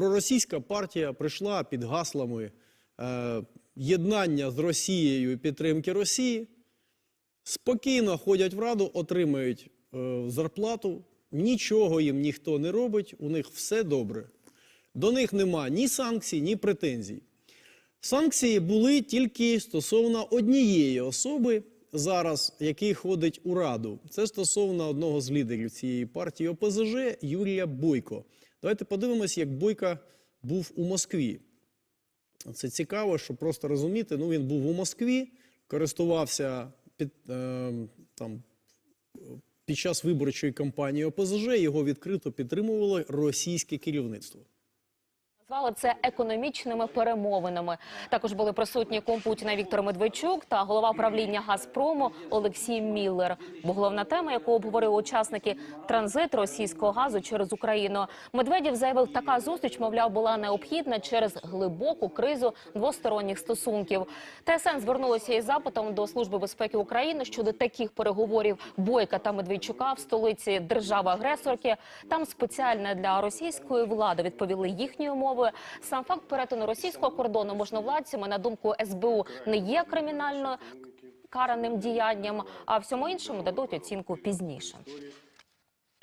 проросійська партія прийшла під гаслами е, єднання з Росією і підтримки Росії, спокійно ходять в Раду, отримають е, зарплату, нічого їм ніхто не робить, у них все добре. До них нема ні санкцій, ні претензій. Санкції були тільки стосовно однієї особи зараз, який ходить у Раду. Це стосовно одного з лідерів цієї партії ОПЗЖ Юрія Бойко. Давайте подивимось, як Бойко був у Москві. Це цікаво, щоб просто розуміти. Ну, він був у Москві, користувався під, е, там, під час виборчої кампанії ОПЗЖ, його відкрито підтримувало російське керівництво. Назвали це економічними перемовинами. Також були присутні кум Путіна Віктор Медведчук та голова правління Газпрому Олексій Міллер. Бо головна тема, яку обговорили учасники транзит російського газу через Україну. Медведєв заявив, така зустріч, мовляв, була необхідна через глибоку кризу двосторонніх стосунків. ТСН звернулося із запитом до Служби безпеки України щодо таких переговорів Бойка та Медведчука в столиці держави-агресорки. Там спеціально для російської влади відповіли їхньою мовою Сам факт перетину російського кордону можновладцями, на думку СБУ, не є кримінально караним діянням, а всьому іншому дадуть оцінку пізніше.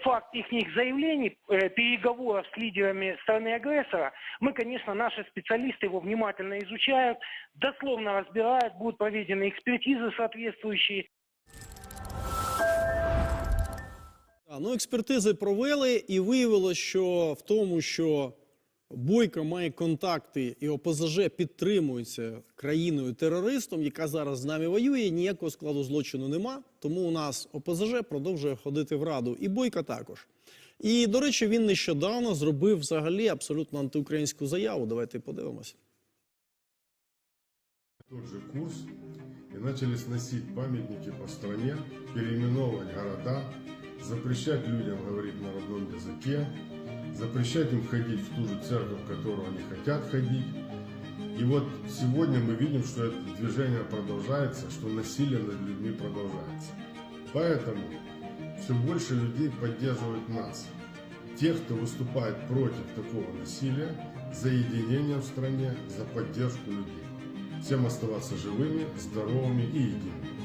факт их заявлений, э, переговоров с лидерами страны-агрессора, мы, конечно, наши специалисты его внимательно изучают, дословно разбирают, будут проведены экспертизы соответствующие. Да, ну, експертизи провели, і виявилося, що в тому, що Бойко має контакти і ОПЗЖ підтримується країною-терористом, яка зараз з нами воює, ніякого складу злочину нема. Тому у нас ОПЗЖ продовжує ходити в Раду. І Бойко також. І, до речі, він нещодавно зробив взагалі абсолютно антиукраїнську заяву. Давайте подивимося. тот же курс и начали сносить памятники по стране, переименовывать города, запрещать людям говорить на родном языке, запрещать им ходить в ту же церковь, в которую они хотят ходить. И вот сегодня мы видим, что это движение продолжается, что насилие над людьми продолжается. Поэтому все больше людей поддерживают нас. Тех, кто выступает против такого насилия, за единение в стране, за поддержку людей. Всем оставаться живыми, здоровыми и едиными.